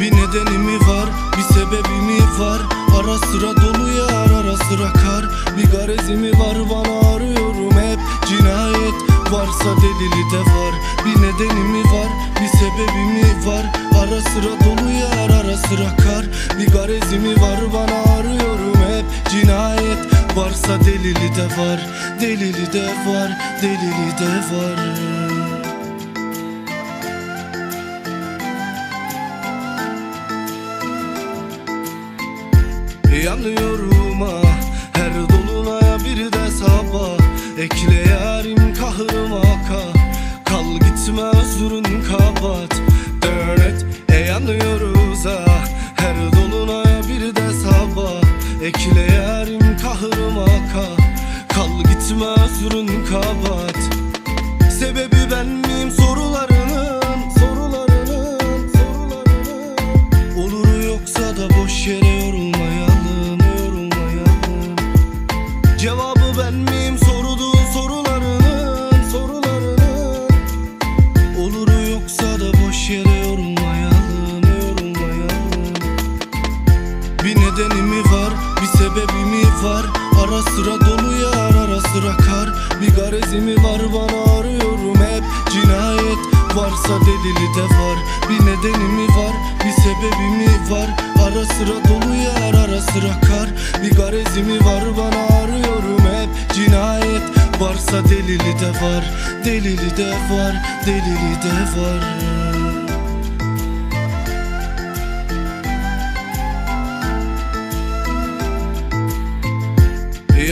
Bir nedeni mi var bir sebebi mi var? Ara sıra dolu yar ara sıra kar. Bir garezi mi var? Bana arıyorum hep. Cinayet varsa delili de var. Bir nedeni mi var bir sebebi mi var? Ara sıra dolu yar ara sıra kar. Bir garezi mi var? Bana arıyorum hep. Cinayet varsa delili de var. Delili de var delili de var Yanıyorum ah her dolunaya bir de sabah Ekle yarim kahrıma ka Kal gitme özrün kabat. Dönet e yanıyoruz ah her dolunaya bir de sabah Ekle yarim kahrıma ka Kal gitme özrün kabat var. Ara sıra dolu yar, ara sıra kar. Bir garezi mi var bana arıyorum hep. Cinayet varsa delili de var. Bir nedeni mi var, bir sebebi mi var? Ara sıra dolu yar, ara sıra kar. Bir garezi mi var bana arıyorum hep. Cinayet varsa delili de var. Delili de var, delili de var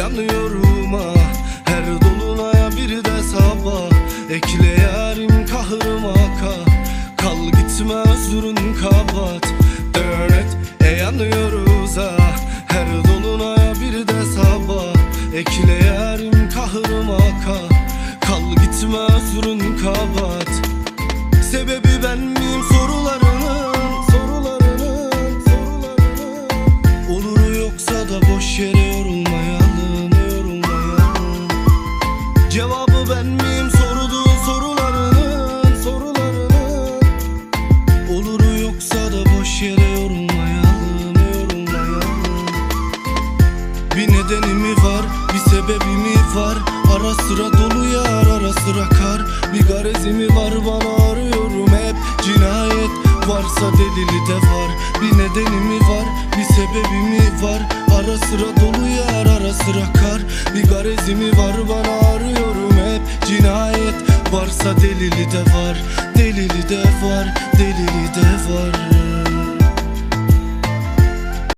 Yanıyorum ah her dolunaya bir de sabah. Ekle yarim kahrıma ka. Kal gitme özrün kabat. Dönet e yanıyoruz ah her dolunaya bir de sabah. Ekle yarim kahrıma ka. Kal gitme özrün kabat. Sebebi ben miyim sorularının Sorularının Sorularının? Olur yoksa da boş yere nedeni mi var, bir sebebi mi var? Ara sıra dolu yar, ara sıra kar. Bir garezi mi var? Bana arıyorum hep. Cinayet varsa delili de var. Bir nedeni var, bir sebebi mi var? Ara sıra dolu yar, ara sıra kar. Bir garezi mi var? Bana arıyorum hep. Cinayet varsa delili de var. Delili de var, delili de var